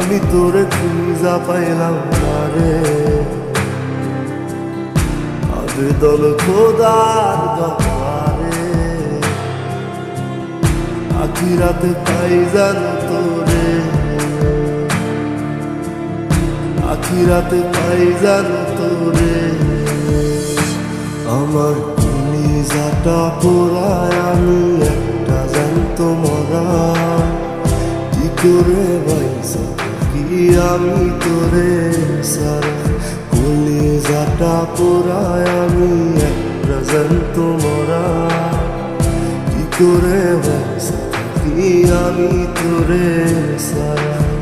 আমি তোরে খুঁজা পাইলাম না রে আবেদন খোদার দরবারে। আখিরাতে পাই জানো তোরে? আখিরাতে পাই জানো তোরে? আমার নিজাটা পোড়ায় আমি একটা জানতো মরা। কি করে বাইসা কি আমি তোরে সারা কলিজাটা পোড়ায় আমি একটা জানতো মরা। কি করে কি আমি তোরে সারা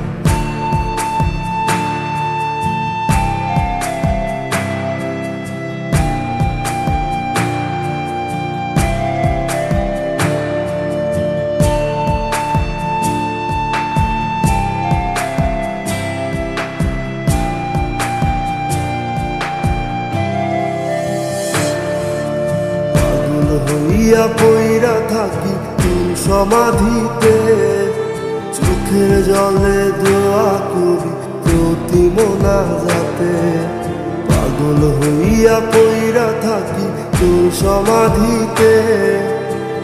হইয়া পইরা থাকি তুই সমাধিতে। চোখের জলে দোয়া করি প্রতি মোনা যাতে পাগল হইয়া পইরা থাকি তুই সমাধিতে।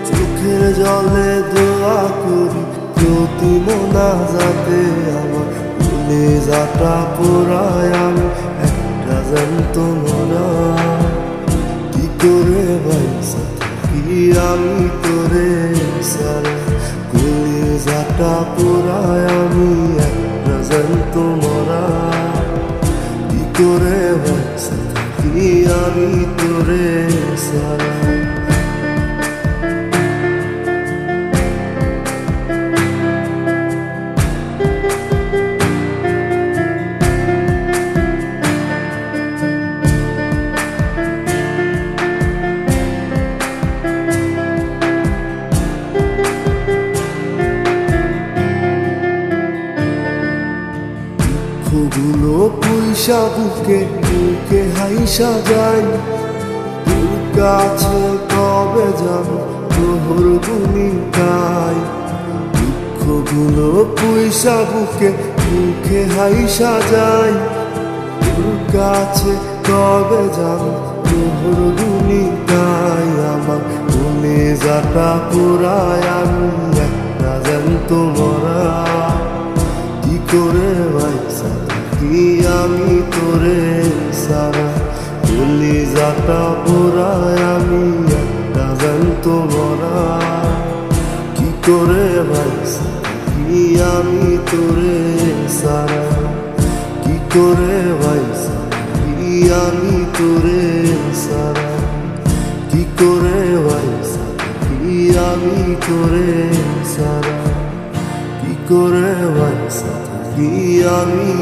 চোখের জলে দোয়া করি প্রতি মোনা যাতে আমার যাটা পোড়ায় আমি একটা জানত আমি তোরে সারা কলিজাটা পোড়ায় আমি একটা জানত মরা। কি করে ভাইসা কি আমি তোরে সারা দুঃখগুলো পয়সা বুকে বুকে হাইসা যায় তোর কাছে কবে যাব তোর গুনি গাই দুঃখগুলো পয়সা বুকে বুকে হাইসা যায় তোর কাছে কবে যাব তোর গুনি গাই আমার মনে যাটা পুরায় আমি একটা জানত মরা। কি করে কি করে ভাইসা আমি তোরে সারা? কি করে ভাইসা আমি তোরে সারা? কি করে ভাইসা আমি তোরে সারা? কি করে ভাইসা আমি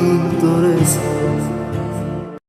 তোরে সারা?